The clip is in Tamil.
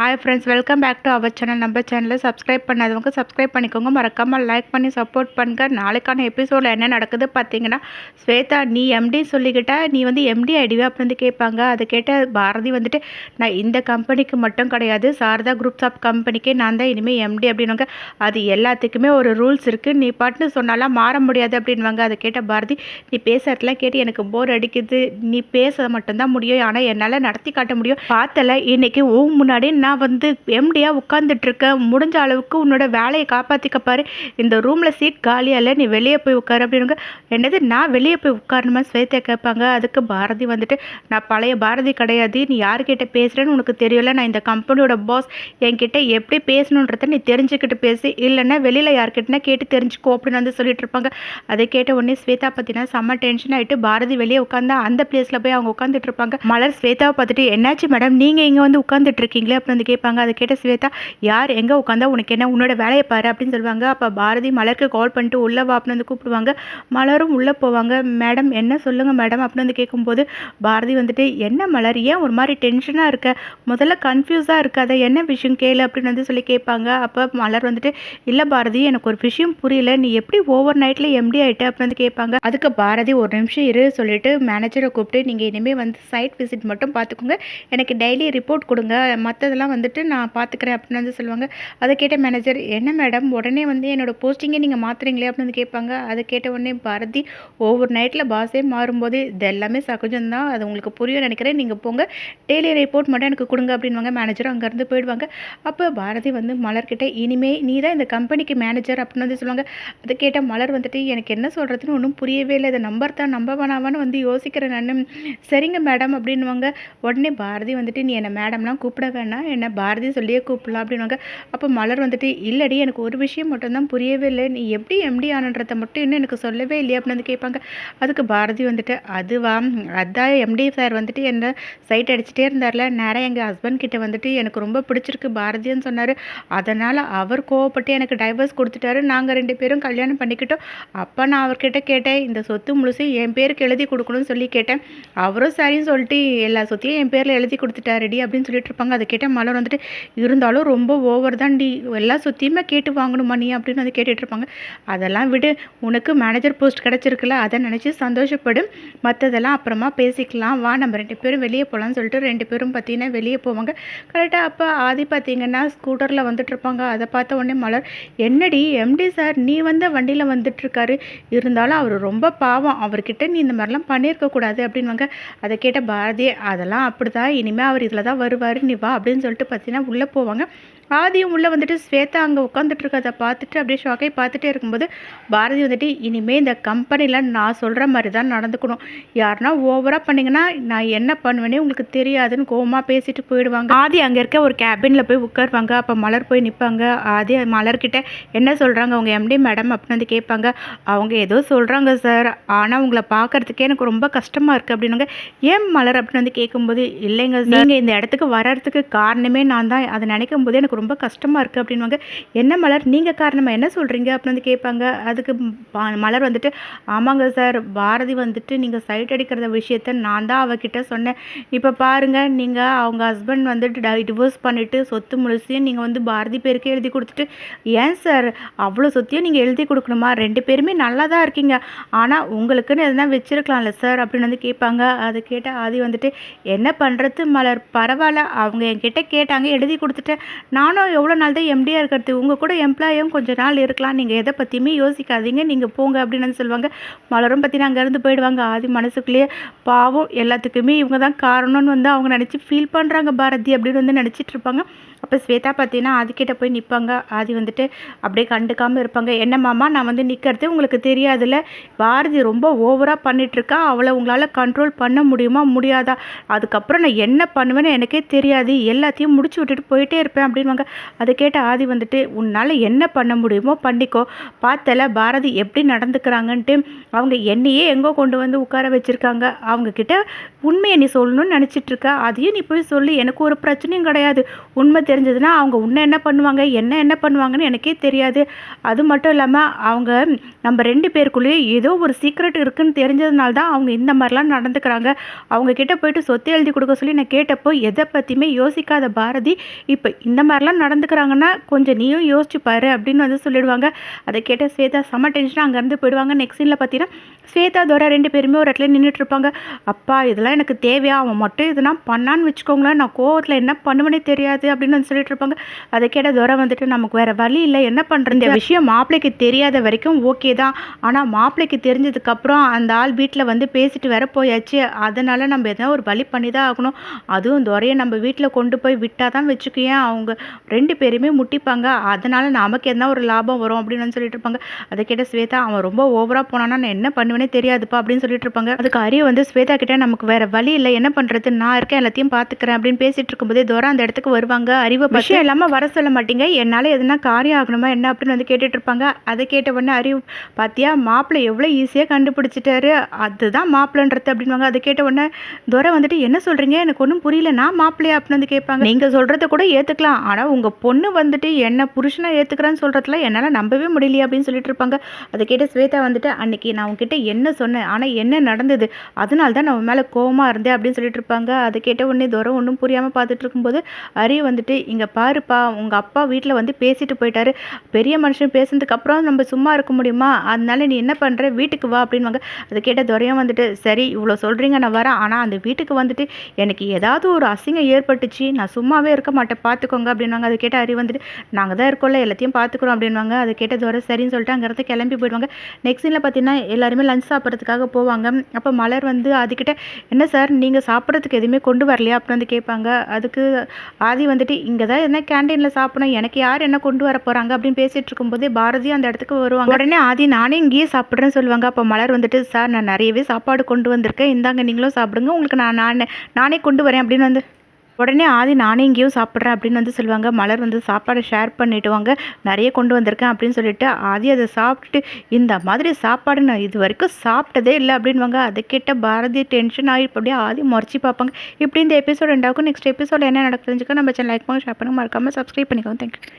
Hi friends welcome back to our channel நம்ம சேனலில் சப்ஸ்கிரைப் பண்ணாதவங்க சப்ஸ்கிரைப் பண்ணிக்கோங்க. மறக்காமல் லைக் பண்ணி சப்போர்ட் பண்ணுங்க. நாளைக்கான எபிசோடில் என்ன நடக்குது பார்த்தீங்கன்னா ஸ்வேதா நீ எம்டி சொல்லிக்கிட்டா நீ வந்து எம்டி ஐடிவே அப்படி வந்து கேட்பாங்க. அதை கேட்ட பாரதி வந்துட்டு நான் இந்த கம்பெனிக்கு மட்டும் கிடையாது. சாரதா குரூப்ஸ் ஆஃப் கம்பெனிக்கே நான் தான் இனிமேல் எம்டி அப்படின்னுவாங்க. அது எல்லாத்துக்குமே ஒரு ரூல்ஸ் இருக்குது நீ பாட்டுன்னு சொன்னாலாம் மாற முடியாது அப்படின்வாங்க அதை கேட்ட பாரதி நீ பேசுறதுலாம் கேட்டு எனக்கு போர் அடிக்குது. நீ பேச மட்டும்தான் முடியும். ஆனால் என்னால் நடத்தி காட்ட முடியும். பார்த்தல இன்னைக்கு ஓ முன்னாடி நான் நான் வந்து எம்டியாக உட்காந்துட்ருக்கேன் முடிஞ்ச அளவுக்கு உன்னோட வேலையை காப்பாற்றிக்க பாரு. இந்த ரூமில் சீட் காலியாக இல்லை நீ வெளியே போய் உட்காரு அப்படின்னு என்னது நான் வெளியே போய் உட்காரணுமா? ஸ்வேதா கேட்பாங்க. அதுக்கு பாரதி வந்துட்டு நான் பழைய பாரதி கிடையாது. நீ யார்கிட்ட பேசுகிறேன்னு உனக்கு தெரியல. நான் இந்த கம்பெனியோட பாஸ் என்கிட்ட எப்படி பேசணுன்றத நீ தெரிஞ்சுக்கிட்டு பேசு. இல்லைன்னா வெளியில் யார்கிட்டனா கேட்டு தெரிஞ்சுக்கோ அப்படின்னு வந்து சொல்லிட்டு இருப்பாங்க. அதை கேட்ட உடனே ஸ்வேதா பார்த்தீங்கன்னா செம்ம டென்ஷன் ஆகிட்டு பாரதி வெளியே உட்காந்தா அந்த பிளேஸில் போய் அவங்க உட்காந்துட்டு இருப்பாங்க. மலர் ஸ்வேதாவை பார்த்துட்டு என்னாச்சு மேடம் நீங்கள் இங்கே வந்து உட்காந்துட்டு இருக்கீங்களே? அப்படின்னு வந்து கேட்பாங்க. அதை கேட்ட ஸ்வேதா யார்? எங்கே உட்காந்தா உனக்கு என்ன? உன்னோட வேலையை பாரு அப்படின்னு சொல்லுவாங்க. அப்போ பாரதி மலருக்கு கால் பண்ணிட்டு உள்ளே வா அப்படின்னு வந்து கூப்பிடுவாங்க. மலரும் உள்ளே போவாங்க. மேடம் என்ன சொல்லுங்கள் மேடம்? அப்படின்னு வந்து கேட்கும்போது பாரதி வந்துட்டு என்ன மலர்? ஏன் ஒரு மாதிரி டென்ஷனாக இருக்க? முதல்ல கன்ஃபியூஸாக இருக்காத. என்ன விஷயம் கேளு அப்படின்னு வந்து சொல்லி கேட்பாங்க. அப்போ மலர் வந்துட்டு இல்லை பாரதி எனக்கு ஒரு விஷயம் புரியல. நீ எப்படி ஓவர் நைட்டில் எம்டி ஆகிட்ட அப்படின்னு வந்து கேட்பாங்க. அதுக்கு பாரதி ஒரு நிமிஷம் இரு சொல்லிட்டு மேனேஜரை கூப்பிட்டு நீங்கள் இனிமேல் வந்து சைட் விசிட் மட்டும் பார்த்துக்கோங்க. எனக்கு டெய்லி ரிப்போர்ட் கொடுங்க. மற்றதெல்லாம் வந்துட்டு நான் பார்த்துக்கிறேன் அப்படின்னு வந்து சொல்லுவாங்க. அதை கேட்ட மேனேஜர் என்ன மேடம் உடனே வந்து என்னோட போஸ்டிங்கே நீங்கள் மாற்றுறீங்களே அப்படின்னு வந்து கேட்பாங்க. அதை கேட்ட உடனே பாரதி ஒவ்வொரு நைட்டில் பாஸே மாறும்போது இது எல்லாமே சகஜம் தான். அது உங்களுக்கு புரியும் நினைக்கிறேன். நீங்கள் போங்க. டெய்லி ரிப்போர்ட் மட்டும் எனக்கு கொடுங்க அப்படின்வாங்க மேனேஜரும் அங்கேருந்து போயிடுவாங்க. அப்போ பாரதி வந்து மலர்கிட்ட இனிமே நீ தான் இந்த கம்பெனிக்கு மேனேஜர் அப்படின்னு வந்து சொல்லுவாங்க. அதை கேட்ட மலர் வந்துட்டு எனக்கு என்ன சொல்கிறதுன்னு ஒன்றும் புரியவே இல்லை. இதை நம்பர் தான். நம்ப வேணாமான்னு வந்து யோசிக்கிறேன் நான். சரிங்க மேடம் அப்படின்வாங்க உடனே பாரதி வந்துட்டு நீ என்னை மேடம்லாம் கூப்பிட வேணாம். என்ன பாரதி சொல்லியே கூப்பிடலாம் அப்படின்வாங்க அப்போ மலர் வந்துட்டு இல்லடி எனக்கு ஒரு விஷயம் மட்டும்தான் புரியவே இல்லை. நீ எப்படி எம்டி ஆனன்றதை மட்டும் இன்னும் எனக்கு சொல்லவே இல்லையா அப்படின்னு வந்து கேட்பாங்க. அதுக்கு பாரதி வந்துட்டு அதுவா? அதான் எம்டி சார் வந்துட்டு என்ன சைட் அடிச்சுட்டே இருந்தார்ல. நேராக எங்கள் ஹஸ்பண்ட் கிட்ட வந்துட்டு எனக்கு ரொம்ப பிடிச்சிருக்கு பாரதின்னு சொன்னார். அதனால் அவர் கோவப்பட்டு எனக்கு டைவர்ஸ் கொடுத்துட்டாரு. நாங்கள் ரெண்டு பேரும் கல்யாணம் பண்ணிக்கிட்டோம். அப்போ நான் அவர்கிட்ட கேட்டேன் இந்த சொத்து முழுசும் என் பேருக்கு எழுதி கொடுக்கணும்னு சொல்லி கேட்டேன். அவரும் சரின்னு சொல்லிட்டு எல்லா சொத்தையும் என் பேரில் எழுதி கொடுத்துட்டாருடி அப்படின்னு சொல்லிட்டு இருப்பாங்க. அதை கேட்டால் மலர் வந்துட்டு இருந்தாலும் ரொம்ப ஓவர் தான் டி எல்லா சுற்றியுமே கேட்டு வாங்கணுமா நீ அப்படின்னு வந்து கேட்டுட்ருப்பாங்க அதெல்லாம் விடு உனக்கு மேனேஜர் போஸ்ட் கிடச்சிருக்குல்ல அதை நினச்சி சந்தோஷப்படும் மற்றதெல்லாம் அப்புறமா பேசிக்கலாம். வா நம்ம ரெண்டு பேரும் வெளியே போகலான்னு சொல்லிட்டு ரெண்டு பேரும் பார்த்தீங்கன்னா வெளியே போவாங்க. கரெக்டாக அப்போ ஆதி பார்த்தீங்கன்னா ஸ்கூட்டரில் வந்துட்டு இருப்பாங்க. அதை பார்த்த உடனே மலர் என்னடி எம்டி சார் நீ வந்த வண்டியில் வந்துட்டுருக்காரு இருந்தாலும் அவர் ரொம்ப பாவம். அவர்கிட்ட நீ இந்த மாதிரிலாம் பண்ணியிருக்கக்கூடாது அப்படின்வாங்க அதை கேட்ட பாரதி அதெல்லாம் அப்படி தான் இனிமேல் அவர் இதில் தான் வருவார். நீ வா அப்படின்னு சொல்லிட்டு பார்த்தீங்கன்னா உள்ளே போவாங்க. ஆதியும் உள்ளே வந்துட்டு ஸ்வேதா அங்கே உட்காந்துட்டு இருக்கதை பார்த்துட்டு அப்படியே ஷாக்கை பார்த்துட்டே இருக்கும்போது பாரதி வந்துட்டு இனிமேல் இந்த கம்பெனியில் நான் சொல்கிற மாதிரி தான் நடந்துக்கணும். யாருன்னா ஓவராக பண்ணிங்கன்னா நான் என்ன பண்ணுவேனே உங்களுக்கு தெரியாதுன்னு கோவமாக பேசிட்டு போயிடுவாங்க. ஆதி அங்கே இருக்க ஒரு கேபினில் போய் உட்காருவாங்க. அப்போ மலர் போய் நிற்பாங்க ஆதி மலர்கிட்ட என்ன சொல்கிறாங்க அவங்க எம்டி மேடம் அப்படின்னு வந்து கேட்பாங்க. அவங்க ஏதோ சொல்கிறாங்க சார் ஆனால் உங்களை பார்க்கறதுக்கே எனக்கு ரொம்ப கஷ்டமாக இருக்குது அப்படின்னாங்க. ஏன் மலர் அப்படின்னு வந்து கேட்கும்போது இல்லைங்க நீங்கள் இந்த இடத்துக்கு வர்றதுக்கு காரணமே நான் தான் அதை நினைக்கும் போது எனக்கு ரொம்ப கஷ்டமாக இருக்குது அப்படின்வாங்க என்ன மலர்? நீங்கள் காரணமாக என்ன சொல்கிறீங்க அப்படின்னு வந்து கேட்பாங்க. அதுக்கு பா- மலர் வந்துட்டு ஆமாங்க சார் பாரதி வந்துட்டு நீங்கள் சைட் அடிக்கிறத விஷயத்த நான் தான் அவகிட்ட சொன்னேன். இப்போ பாருங்கள் நீங்கள் அவங்க ஹஸ்பண்ட் வந்துட்டு டிவோர்ஸ் பண்ணிவிட்டு சொத்து முழுசையும் நீங்கள் வந்து பாரதி பேருக்கே எழுதி கொடுத்துட்டு ஏன் சார் அவ்வளோ சொத்தையும் நீங்கள் எழுதி கொடுக்கணுமா? ரெண்டு பேருமே நல்லா தான் இருக்கீங்க. ஆனால் உங்களுக்குன்னு எதுனா வச்சுருக்கலாம்ல சார்? அப்படின்னு வந்து கேட்பாங்க. அதை கேட்ட ஆதி வந்துட்டு என்ன பண்ணுறது மலர்? பரவாயில்ல அவங்க என்கிட்ட கேட்டாங்க எழுதி கொடுத்துட்டேன். நானும் எவ்வளோ நாள் தான் எம்டியாக இருக்கிறது. உங்கள் கூட எம்ப்ளாயும் கொஞ்சம் நாள் இருக்கலாம். நீங்கள் எதை பற்றியுமே யோசிக்காதீங்க. நீங்கள் போங்க அப்படின்னு சொல்லுவாங்க. மலரும் பற்றி அங்கேருந்து போயிடுவாங்க. ஆதி மனசுக்குள்ளேயே பாவம் எல்லாத்துக்குமே இவங்க தான் காரணம்னு வந்து அவங்க நினச்சி ஃபீல் பண்ணுறாங்க பாரதி அப்படின்னு வந்து நினச்சிட்டு இருப்பாங்க. அப்போ ஸ்வேதா பார்த்தீங்கன்னா ஆதிக்கிட்ட போய் நிற்பாங்க ஆதி வந்துட்டு அப்படியே கண்டுக்காமல் இருப்பாங்க. என்ன மாமா நான் வந்து நிற்கிறது உங்களுக்கு தெரியாதுல்ல. பாரதி ரொம்ப ஓவராக பண்ணிகிட்ருக்கா அவளை உங்களால் கண்ட்ரோல் பண்ண முடியுமா? முடியாதா? அதுக்கப்புறம் நான் என்ன பண்ணுவேன்னு எனக்கே தெரியாது. எல்லாத்தையும் முடிச்சு விட்டுட்டு போயிட்டே இருப்பேன் அப்படின்வாங்க அதை கேட்ட ஆதி வந்துட்டு உன்னால் என்ன பண்ண முடியுமோ பண்ணிக்கோ. பார்த்தல பாரதி எப்படி நடந்துக்கிறாங்கன்ட்டு அவங்க என்னையே எங்கோ கொண்டு வந்து உட்கார வச்சுருக்காங்க. அவங்கக்கிட்ட உண்மையை நீ சொல்லணும்னு நினச்சிட்ருக்க. அதையும் நீ போய் சொல்லி. எனக்கு ஒரு பிரச்சனையும் கிடையாது. உண்மை தெரிஞ்சதுன்னா அவங்க உன்னை என்ன பண்ணுவாங்க? என்ன என்ன பண்ணுவாங்கன்னு எனக்கே தெரியாது. அது மட்டும் இல்லாமல் அவங்க நம்ம ரெண்டு பேருக்குள்ளேயே ஏதோ ஒரு சீக்ரெட் இருக்குன்னு தெரிஞ்சதுனால தான் அவங்க இந்த மாதிரிலாம் நடந்துக்கிறாங்க. அவங்க கிட்ட போயிட்டு சொத்து எழுதி கொடுக்க சொல்லி நான் கேட்டப்போ எதை பற்றியுமே யோசிக்காத பாரதி இப்போ இந்த மாதிரிலாம் நடந்துக்கிறாங்கன்னா கொஞ்சம் நீயும் யோசிச்சு பாரு அப்படின்னு வந்து சொல்லிடுவாங்க. அதை கேட்ட ஸ்வேதா செம்ம டென்ஷனாக அங்கேருந்து போயிடுவாங்க. நெக்ஸ்ட் சீனில் பார்த்தீங்கன்னா ஸ்வேதா துவரா ரெண்டு பேருமே ஒரு இடத்துல நின்றுட்டு இருப்பாங்க அப்பா இதெல்லாம் எனக்கு தேவையா? அவன் மட்டும் இதெல்லாம் பண்ணான்னு வச்சுக்கோங்களேன். நான் கோவத்தில் என்ன பண்ணுவேனே தெரியாது அப்படின்னு வந்து சொல்லிட்டு இருப்பாங்க அதை கேட்ட துவரை வந்துட்டு நமக்கு வேறு வழி இல்லை. என்ன பண்ணுறது இந்த விஷயம் மாப்பிள்ளைக்கு தெரியாத வரைக்கும் ஓகே தான். ஆனால் மாப்பிள்ளைக்கு தெரிஞ்சதுக்கப்புறம் அந்த ஆள் வீட்டில் வந்து பேசிட்டு வேற போயாச்சு. அதனால் நம்ம எதனா ஒரு வழி பண்ணி தான் ஆகணும். அதுவும் துறையை நம்ம வீட்டில் கொண்டு போய் விட்டால் தான் வச்சுக்கேன் அவங்க ரெண்டு பேருமே முட்டிப்பாங்க. அதனால் நமக்கு எதனா ஒரு லாபம் வரும் அப்படின்னு சொல்லிட்டு இருப்பாங்க அதை கேட்ட ஸ்வேதா அவன் ரொம்ப ஓவராக போனான்னா நான் என்ன பண்ணுவேன் தெரியாதுப்பா அப்படின்னு சொல்லிட்டு இருப்பாங்க. அதுக்கு அரிய வந்து ஸ்வேதா கிட்ட நமக்கு வேற வழி இல்லை. என்ன பண்ணுறது நான் இருக்கேன் எல்லாத்தையும் பார்த்துக்கிறேன் அப்படின்னு பேசிட்டு இருக்கும்போதே தோரா அந்த இடத்துக்கு வருவாங்க. அறிவை விஷயம் இல்லாமல் வர சொல்ல மாட்டீங்க. என்னால் எதுனா காரியம் ஆகணுமா என்ன அப்படின்னு வந்து கேட்டுட்டு இருப்பாங்க. அதை கேட்ட உடனே அறிவு பாத்தியா மாப்பிள்ளை எவ்வளோ ஈஸியாக கண்டுபிடிச்சிட்டாரு. அதுதான் மாப்பிள்ளன்றது அப்படின்வாங்க அதை கேட்ட உடனே துரை வந்துட்டு என்ன சொல்கிறீங்க எனக்கு ஒன்றும் புரியல. நான் மாப்பிள்ளையா? அப்படின்னு வந்து கேட்பாங்க. நீங்கள் சொல்கிறத கூட ஏற்றுக்கலாம் ஆனால் உங்கள் பொண்ணு வந்துட்டு என்ன புருஷனாக ஏற்றுக்கிறான்னு சொல்கிறதுல என்னால் நம்பவே முடியலையே அப்படின்னு சொல்லிட்டு இருப்பாங்க. அதை கேட்ட ஸ்வேதா வந்துட்டு அன்னைக்கு நான் உங்ககிட்ட என்ன சொன்னேன்? ஆனால் என்ன நடந்தது? அதனால தான் நம்ம மேலே கோவமாக இருந்தேன் அப்படின்னு சொல்லிட்டு இருப்பாங்க. அதை கேட்ட உடனே தூரம் ஒன்றும் புரியாமல் பார்த்துட்டு இருக்கும்போது அரி வந்துட்டு இங்கே பாருப்பா உங்கள் அப்பா வீட்டில் வந்து பேசிட்டு போயிட்டாரு. பெரிய மனுஷன் பேசுனதுக்கு அப்புறம் நம்ம சும்மா இருக்க முடியுமா? அதனால நீ என்ன பண்ணுற வீட்டுக்கு வா அப்படின்வாங்க அதை கேட்ட துறையும் வந்துட்டு சரி இவ்வளோ சொல்கிறீங்க நான் வரேன். ஆனால் அந்த வீட்டுக்கு வந்துட்டு எனக்கு ஏதாவது ஒரு அசிங்கம் ஏற்பட்டுச்சு. நான் சும்மாவே இருக்க மாட்டேன். பார்த்துக்கோங்க அப்படின்வாங்க அதை கேட்ட அரி வந்துட்டு நாங்கள் தான் இருக்கோம்ல எல்லாத்தையும் பார்த்துக்குறோம் அப்படின்வாங்க அதை கேட்ட துறை சரின்னு சொல்லிட்டு அங்கேருந்து கிளம்பி போயிடுவாங்க. நெக்ஸ்ட் சீனில் பார்த்தீங்கன்னா எல்லாருமே லஞ்ச் சாப்பிட்றதுக்காக போவாங்க. அப்போ மலர் வந்து அதுக்கிட்ட என்ன சார் நீங்கள் சாப்பிட்றதுக்கு எதுவுமே கொண்டு வரலையா? அப்படின்னு வந்து கேட்பாங்க. அதுக்கு ஆதி வந்துட்டு இங்கே தான் என்ன கேண்டீனில் சாப்பிடணும். எனக்கு யார் என்ன கொண்டு வர போகிறாங்க அப்படின்னு பேசிகிட்டு இருக்கும்போதே பாரதி அந்த இடத்துக்கு வருவாங்க. உடனே ஆதி நானே இங்கேயே சாப்பிட்றேன்னு சொல்லுவாங்க. அப்போ மலர் வந்துட்டு சார் நான் நிறையவே சாப்பாடு கொண்டு வந்திருக்கேன். இந்தாங்க நீங்களும் சாப்பிடுங்க. உங்களுக்கு நான் நானே நானே கொண்டு வரேன். அப்படின்னு வந்து உடனே ஆதி நானே இங்கேயும் சாப்பிட்றேன் அப்படின்னு வந்து சொல்லுவாங்க. மலர் வந்து சாப்பாடை ஷேர் பண்ணிட்டுவாங்க நிறைய கொண்டு வந்திருக்கேன் அப்படின்னு சொல்லிட்டு ஆதி அதை சாப்பிட்டுட்டு இந்த மாதிரி சாப்பாடு நான் இது வரைக்கும் சாப்பிட்டதே இல்லை அப்படின்வாங்க அதை கேட்ட பாரதி டென்ஷன் ஆகி அப்படியே ஆதி முறைச்சி பார்ப்பாங்க. இப்படி இந்த எபிசோட் ரெண்டாக்கும் நெக்ஸ்ட் எபிசோட் என்ன நடக்குதுன்னு நம்ம சேனல் லைக் பண்ணுங்க ஷேர் பண்ணுங்க. மறக்காமல் சப்ஸ்கிரைப் பண்ணிக்கோங்க. தேங்க்யூ